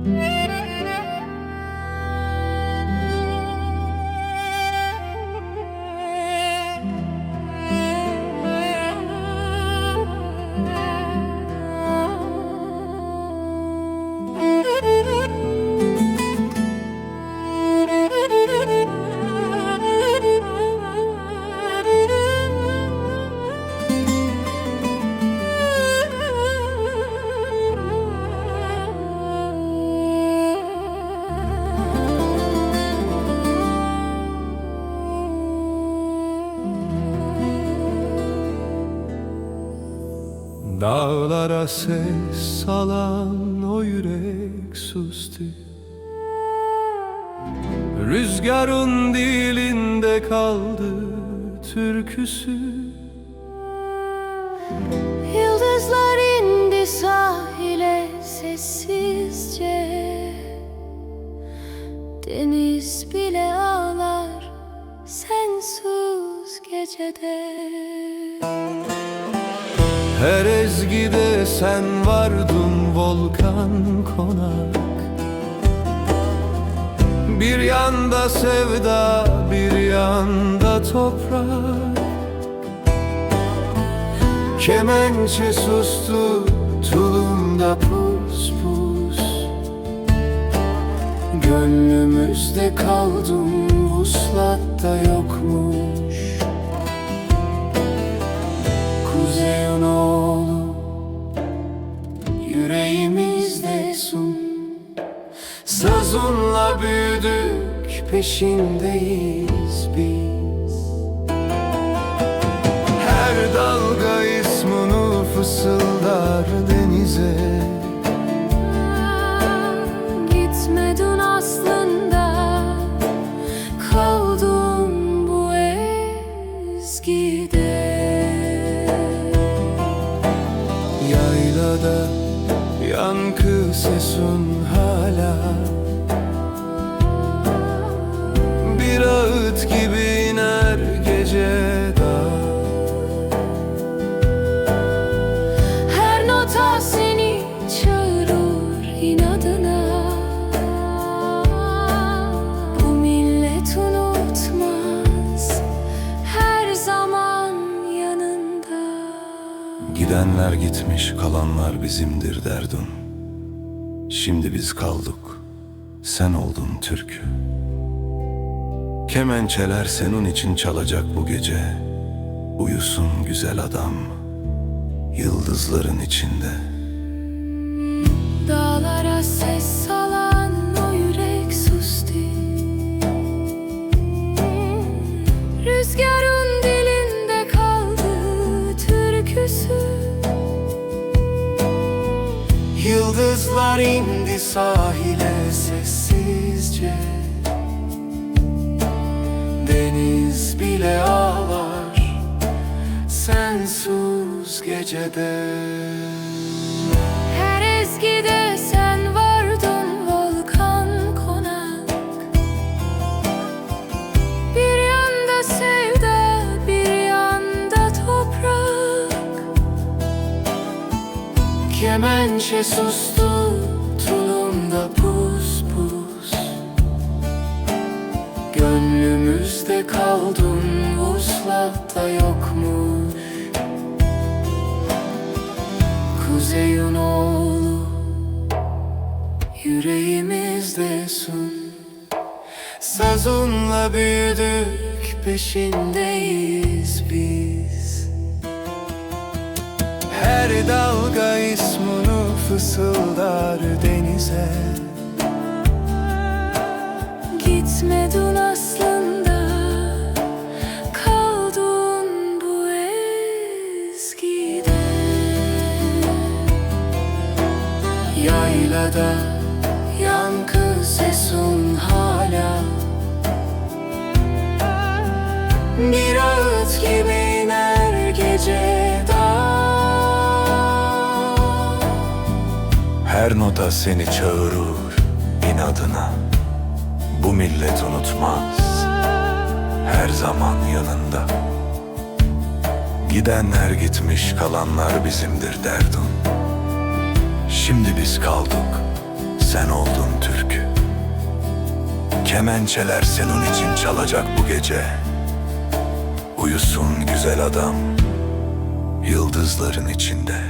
Mm-hmm. Dağlara ses salan o yürek sustu. Rüzgarın dilinde kaldı türküsü. Yıldızlar indi sahile sessizce. Deniz bile ağlar sensiz gecede Her ezgide sen vardın volkan konak. Bir yanda sevda bir yanda toprak. Kemençe sustu tulumda pus pus. Gönlümüzde kaldım vuslatta yokmuş. Kuzey'in Sazunla büyüdük peşindeyiz biz. Her dalga ismini fısıldar denize. Gitmedin aslında. Kaldın bu ezgide Gidenler gitmiş kalanlar bizimdir derdun. Şimdi biz kaldık sen oldun türkü Kemençeler senin için çalacak bu gece. Uyusun güzel adam Yıldızların içinde. Dağlara ses salan o yürek sustu. Rüzgarın dilinde kaldı türküsü. Yıldızlar indi sahile sensiz gecede. Her ezgide sen vardın volkan konak. Bir yanda sevda bir yanda toprak. Kemençe sustu tulumda pus pus. Gönlümüzde kaldın vuslatta yokmuş Kuzey'in oğlu yüreğimizde sun. Sazınla büyüdük peşindeyiz biz. Her dalga ismini fısıldar Yaylada yankı sesun hala. Bir ağıt gibi iner gece dağa Her nota seni çağırır inadına. Bu millet unutmaz. Her zaman yanında. Gidenler gitmiş kalanlar bizimdir derdun Şimdi biz kaldık sen oldun Türk. Kemençeler senin için çalacak bu gece. Uyusun güzel adam, yıldızların içinde.